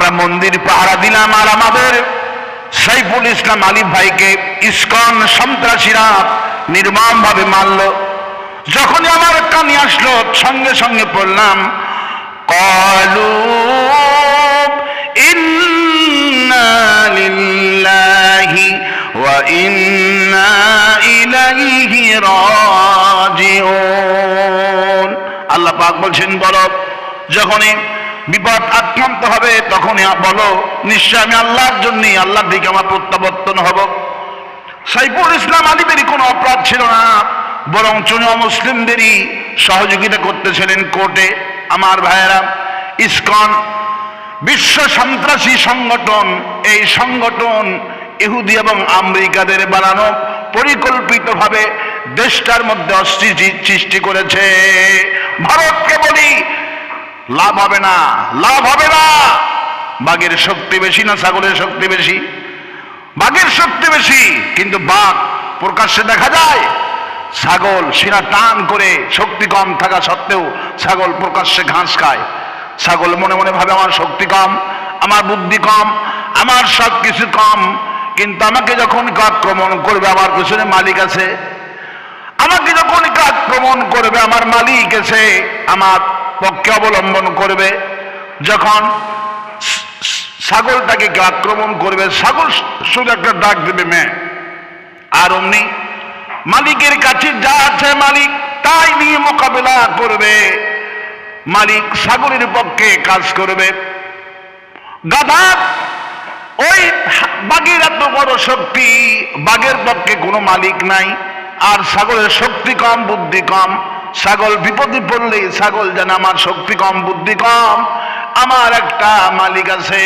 আমরা মন্দির পাহারা দিলাম আর আমাদের সাইফুল ইসলাম আলিফ ভাইকে ইস্কন সন্ত্রাসীরা নির্মমভাবে মারল। যখনই আমার কানে আসলো, সঙ্গে সঙ্গে পড়লাম কলু আল্লাহ পাক বলছেন, বলো, যখনই বিপদ আক্রান্ত হবে, তখনই বলো, নিশ্চয় আমি আল্লাহর জন্য আল্লাহর দিকে আমার প্রত্যাবর্তন হব। সাইফুল ইসলাম আলিমেরই কোনো অপরাধ ছিল না বরং চুন মুসলিমদেরই সহযোগিতা করতেছিলেন কোর্টে। আমার ভাইয়েরা, ইসকন বিশ্ব সন্ত্রাসী সংগঠন, এই সংগঠন ইহুদি এবং আমেরিকাদের বানানো, পরিকল্পিতভাবে দেশটার মধ্যে অস্থিতি সৃষ্টি করেছে। ভারতকে বলি লাভ হবে না, লাভ হবে না। বাঘের শক্তি বেশি না ছাগলের শক্তি বেশি? বাঘের শক্তি বেশি, কিন্তু বাঘ প্রকাশ্যে দেখা যায়, ছাগল সিনা টান করে শক্তি কম থাকা সত্ত্বেও ছাগল প্রকাশ্যে ঘাস খায়। ছাগল মনে মনে ভাবে, আমার শক্তি কম, আমার বুদ্ধি কম, আমার সব কিছু কম। কিন্তু আমাকে যখন আক্রমণ করবে, আমার পিছনে মালিক আছে। আমাকে যখন আক্রমণ করবে, আমার মালিক আছে আমার পক্ষে অবলম্বন করবে। যখন ছাগলটাকে আক্রমণ করবে, ছাগল শুধু একটা ডাক দেবে মেয়ে আর অমনি মালিকের কাছে যা আছে মালিক, তাই নিয়ে মোকাবেলা করবে। মালিক ছাগলের পক্ষে কাজ করবে। গাধা ওই বাঘের এত বড় শক্তি, বাঘের পক্ষে কোনো মালিক নাই। আর ছাগলের শক্তি কম, বুদ্ধি কম। ছাগল বিপদে পড়লে ছাগল যেন আমার শক্তি কম, বুদ্ধি কম। আমার একটা মালিক আছে,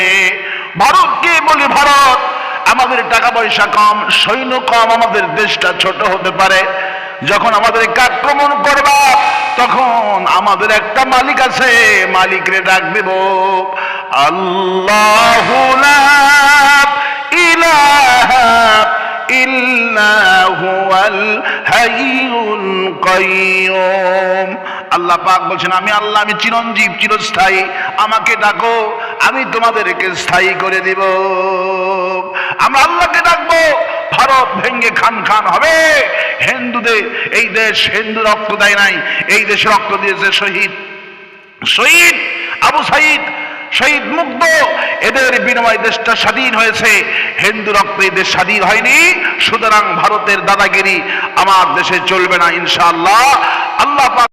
ভারতকে বলি ভারত। আমাদের টাকা পয়সা কম, সৈন্য কম, আমাদের দেশটা ছোট হতে পারে। যখন আমাদেরকে আক্রমণ করবা, তখন আমাদের একটা মালিক আছে, মালিকরে ডাক দেব, আল্লাহ হাইয়ুল আল্লাহ পাক বলছেন, আমি আল্লাহ, আমি চিরঞ্জীব, চিরস্থায়ী। আমাকে ডাকো, আমি তোমাদেরকে স্থায়ী করে দিব। আমরা আল্লাহকে ডাকবো, ভারত ভেঙ্গে খান খান হবে। হিন্দুদের, এই দেশ হিন্দু রক্ত দেয় নাই, এই দেশে রক্ত দিয়েছে শহীদ। শহীদ আবু সাইদ, শহীদ মুগ্ধ এদের বিনিময় দেশটা স্বাধীন হয়েছে। হিন্দু রক্তে দেশ স্বাধীন হয়নি। সুতরাং ভারতের দাদাগিরি আমার দেশে চলবে না, ইনশাআল্লাহ। আল্লাহ